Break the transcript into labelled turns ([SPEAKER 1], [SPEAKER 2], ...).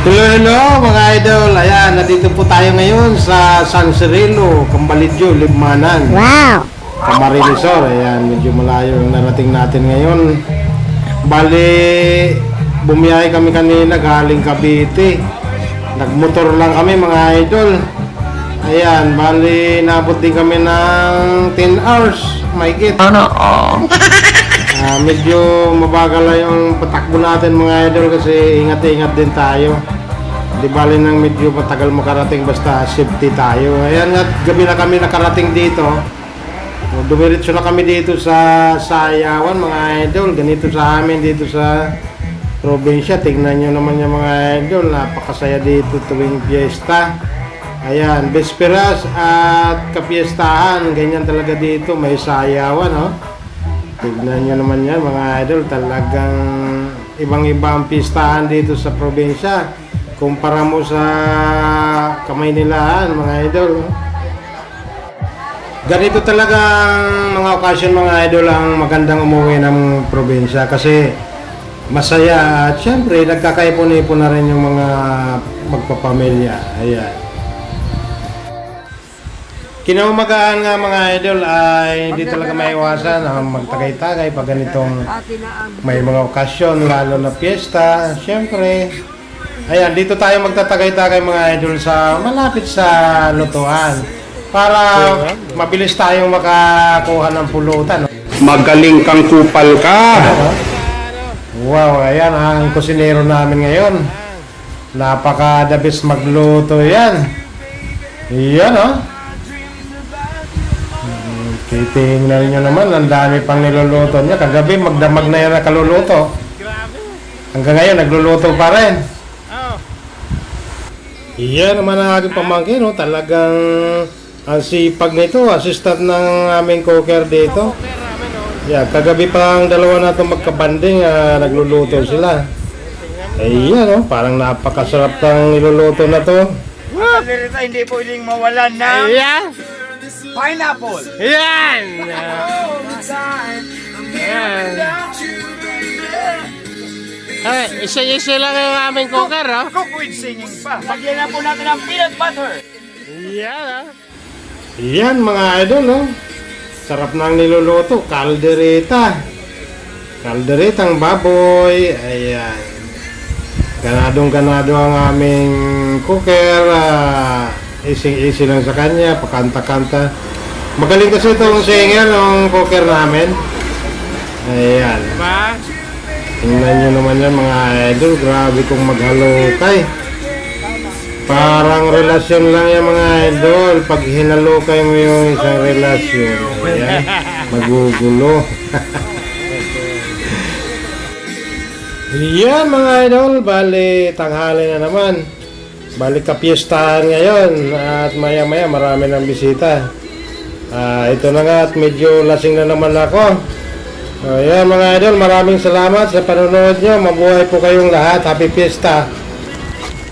[SPEAKER 1] Hello, hello mga idol. Ayan, nandito po tayo ngayon sa San Cirilo, Cambalidyo, Libmanan.
[SPEAKER 2] Wow!
[SPEAKER 1] Camarinesor. Ayan, medyo malayo yung narating natin ngayon. Bali, bumiyahe kami kanina galing Cavite. Nagmotor lang kami mga idol. Ayan, bali, nabot din kami ng 10 hours. May git. Ah, medyo mabagal lang yung patakbo natin mga idol kasi ingat-ingat din tayo. Di bali nang medyo matagal makarating basta safety tayo. Ayan nga, gabi na kami nakarating dito. O, Dumiretso na kami dito sa Sayawan mga idol. Ganito sa amin dito sa probinsya. Tingnan nyo naman yung mga idol. Napakasaya dito tuwing fiesta. Ayan, Besperas at kapiestahan. Ganyan talaga dito. May sayawan, oh. Tignan nyo naman yan mga idol, talagang ibang-iba ang pistahan dito sa probinsya. Kumpara mo sa Kamaynilaan mga idol. Ganito talagang mga okasyon mga idol ang magandang umuwi ng probinsya kasi masaya at syempre nagkakaipon-ipon na rin yung mga magpapamilya. Ayan. Kinaumagaan nga mga idol ay hindi talaga maiwasan ang magtagay-tagay pag ganitong may mga okasyon, lalo na piyesta. Siyempre, ayan, dito tayo magtatagay-tagay mga idol sa malapit sa lutuan para mabilis tayong makakuha ng pulutan.
[SPEAKER 3] Magaling kang kupal ka.
[SPEAKER 1] Wow, ayan ang kusinero namin ngayon. Napaka the best magluto yan. Yan oh. Titingnan nyo naman, ang dami pang niluluto niya. Kagabi, magdamag na yan na kaluluto. Hanggang ngayon, nagluluto pa rin. Yan naman ang aking pamangkin, no? talagang ang sipag nito, assistant ng aming cooker dito. Yeah, kagabi pa ang dalawa na itong magkabanding, ah, nagluluto sila. Ayan, oh, parang napakasarap ng niluluto na to.
[SPEAKER 4] Hindi pwedeng mawalan ng
[SPEAKER 1] Ayan!
[SPEAKER 4] Pineapple.
[SPEAKER 1] Ayan! Ayan! Ay, isa-isa lang yung aming cooker, oh.
[SPEAKER 4] Cook with singing pa. Pagyan na po natin ng peanut butter.
[SPEAKER 1] Ayan, ah. Ayan, mga idol, oh. Sarap ng niluluto, kaldereta. Kalderetang baboy, ayan. Ganadong ganado ang aming cooker. ah, Easy-easy lang sa kanya, pakanta-kanta. Magaling kasi itong singer ng cooker namin. Ayan.
[SPEAKER 4] Ba?
[SPEAKER 1] Tingnan nyo naman yan mga idol. Grabe kong maghalukay. Parang relasyon lang yan mga idol. Pag hinalukay mo yung isang relasyon, ayan, magugulo. yan mga idol. Bali, tanghali na naman. Bali kapiestahan ngayon. At maya maya marami ng bisita. Ah, ito na nga at medyo lasing na naman ako. Ayan mga idol, maraming salamat sa panonood nyo. Mabuhay po kayong lahat. Happy Fiesta.